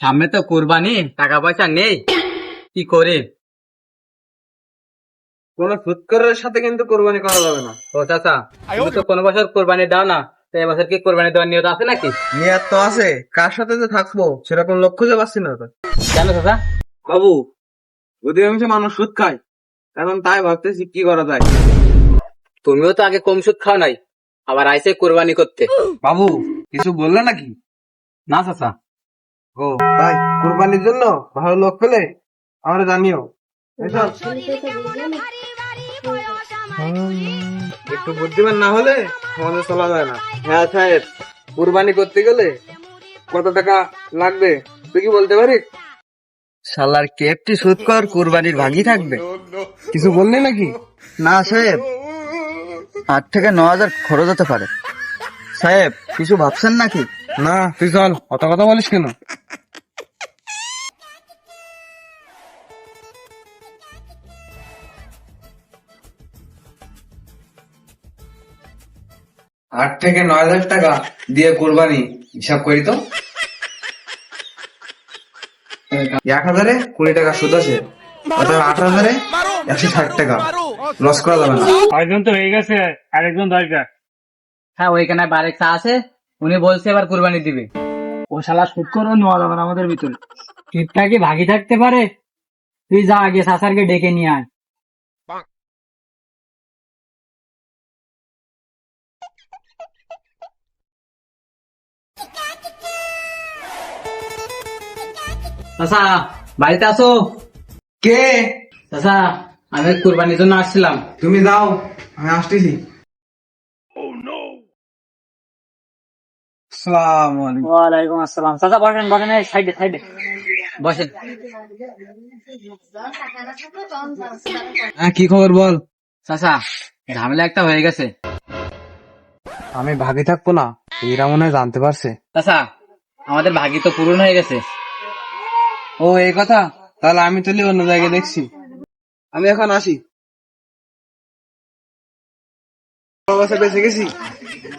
সামনে তো কোরবানি টাকা পয়সা নেই। কি করে? কোন ফুৎকরের সাথে কিন্তু কোরবানি করা যাবে না। ও চাচা তুমি তো কোনো বছর কোরবানি দাও না তো এবছর কি কোরবানি দেওয়ার নিয়ত আছে নাকি? নিয়াত তো আছে কার সাথে যে থাকব সেরকম লক্ষ্য খুঁজে পাচ্ছি না তো। কেন চাচা? বাবু অধিকাংশ মানুষ সুদ খায় এখন তাই ভাবতেছি কি করা যায়। তুমিও তো আগে কম সুদ খাও নাই আবার আইসে কোরবানি করতে। বাবু কিছু বললে নাকি? না চাচা। ও তাই কোরবানির জন্য ভালো লোক পেলে আমরা জানিও। একটু বুদ্ধিমান না হলে আমাদের চলা যায় না। হ্যাঁ সাহেব কুরবানি করতে গেলে কত টাকা লাগবে? তুই কি বলতে পারিস শালার কেপটি সুদ কর কুরবানির ভাগই থাকবে। কিছু বললি নাকি? না সাহেব। আট থেকে ন হাজার খরচ হতে পারে। সাহেব কিছু ভাবছেন নাকি? না তুই চল অত কথা বলিস কেন? আট থেকে নয় হাজার টাকা দিয়ে কোরবানি হিসাব করি তো? এক হাজারে কুড়ি টাকা সুদ আছে অর্থাৎ আট হাজারে একশো ষাট টাকা। লস করা যাবে না। একজন তো হয়ে গেছে আরেকজন দরকার। হ্যাঁ ওইখানে বারেক চা আছে উনি বলছে এবার কোরবানি দিবে। ও শালা সুদ করে নেওয়া যাবে না আমাদের ভিতরে। টিপটা কি ভাগি থাকতে পারে। তুই যা আগে সাসারকে ডেকে নিয়ে আয়। চাচা বাড়িতে আসো কে? চাচা আমি কোরবানির জন্য আসছিলাম। তুমি যাও আমি আসতেছি। ওয়ালাইকুম আসসালাম। চাচা বসেন বসেন সাইডে সাইডে। বসেন। হ্যাঁ কি খবর বল? চাচা ঝামেলা একটা হয়ে গেছে। আমি ভাগি থাকব না এরা মনে হয় জানতে পারছে। চাচা আমাদের ভাগি তো পূরণ হয়ে গেছে। ও, এই কথা? তাহলে আমি তাহলে অন্য জায়গায় দেখছি। আমি এখন আসি। বেঁচে গেছি।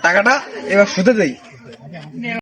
টাকাটা এবার শুতে দেই।